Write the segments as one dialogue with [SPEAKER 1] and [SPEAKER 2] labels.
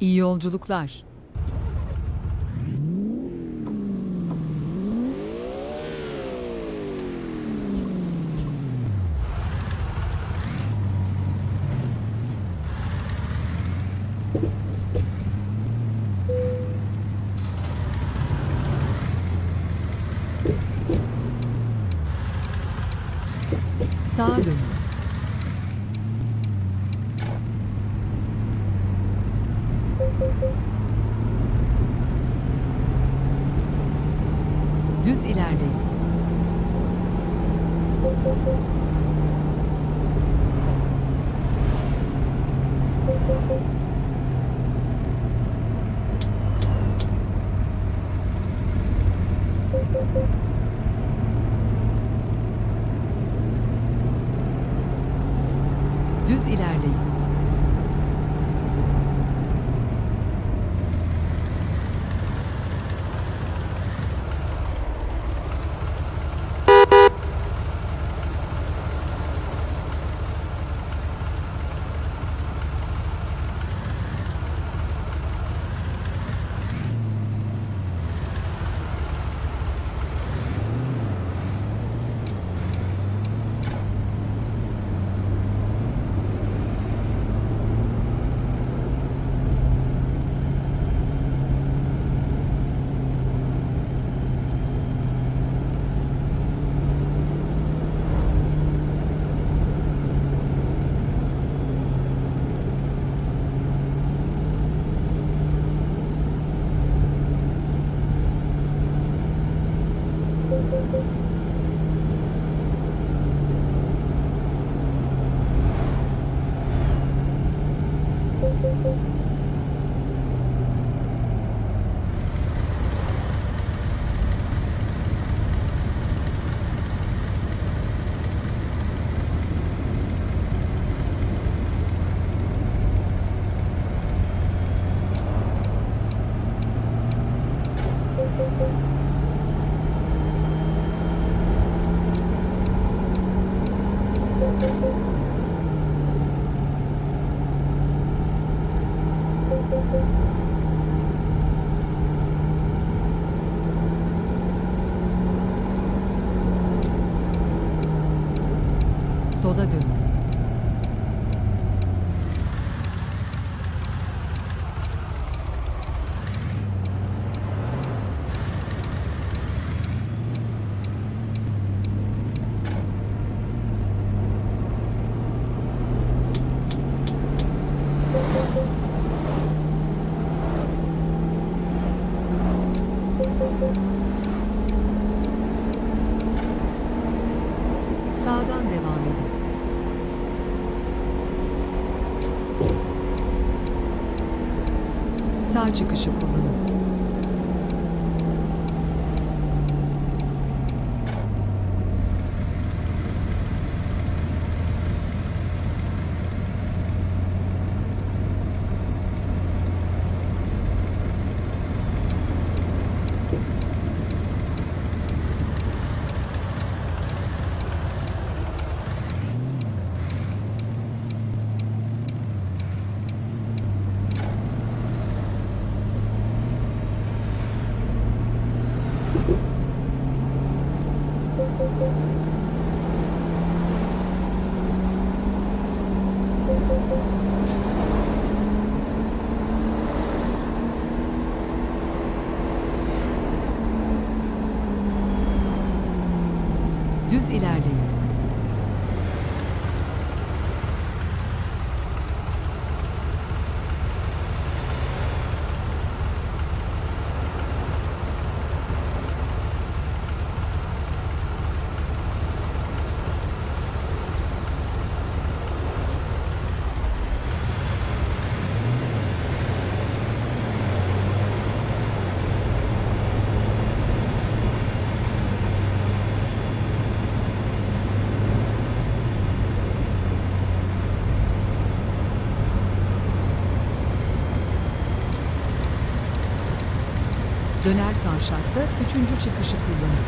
[SPEAKER 1] İyi yolculuklar. Sağa dönün. Thank you. Sola dönün. Sağdan devam Sağ çıkışı kullanın. Düz ilerleyin. Döner kavşakta üçüncü çıkışı kullanın.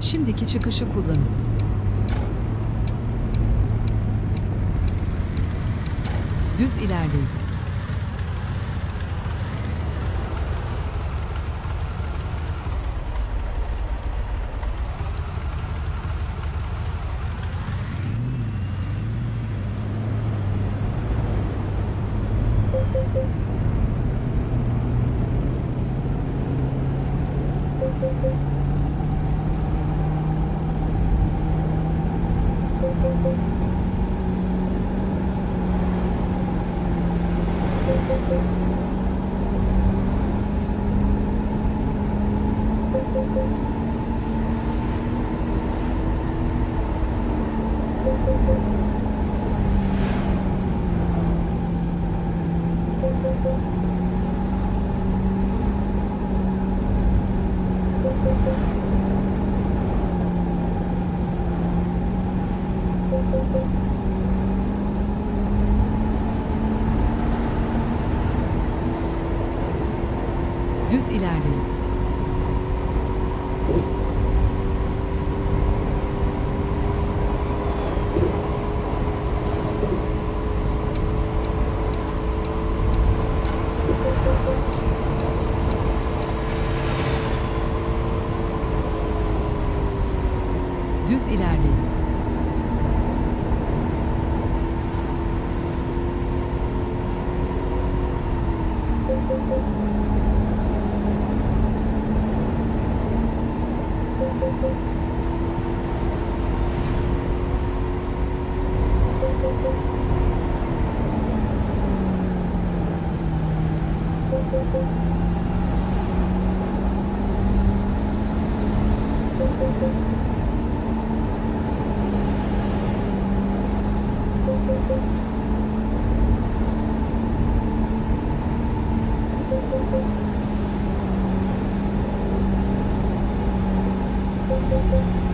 [SPEAKER 1] Şimdiki çıkışı kullanın. Düz ilerleyin. Düz ilerleyin. Düz ilerleyin. Thank you.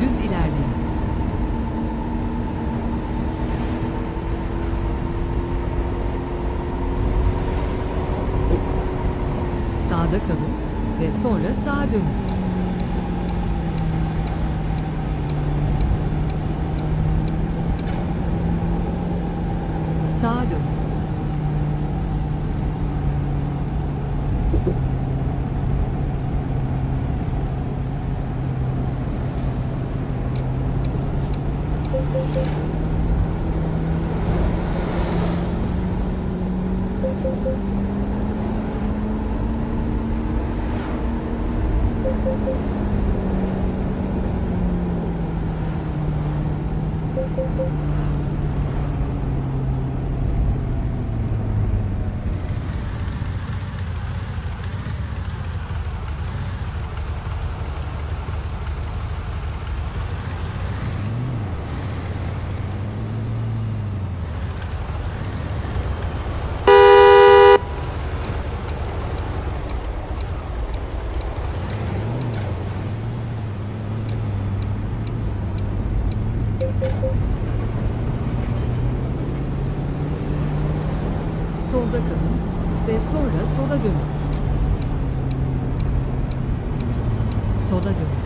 [SPEAKER 1] Düz ilerleyin. Sağda kalın ve sonra sağa dönün. Sağa dönün. Thank you. ve sonra sola dönün. Sola dönün.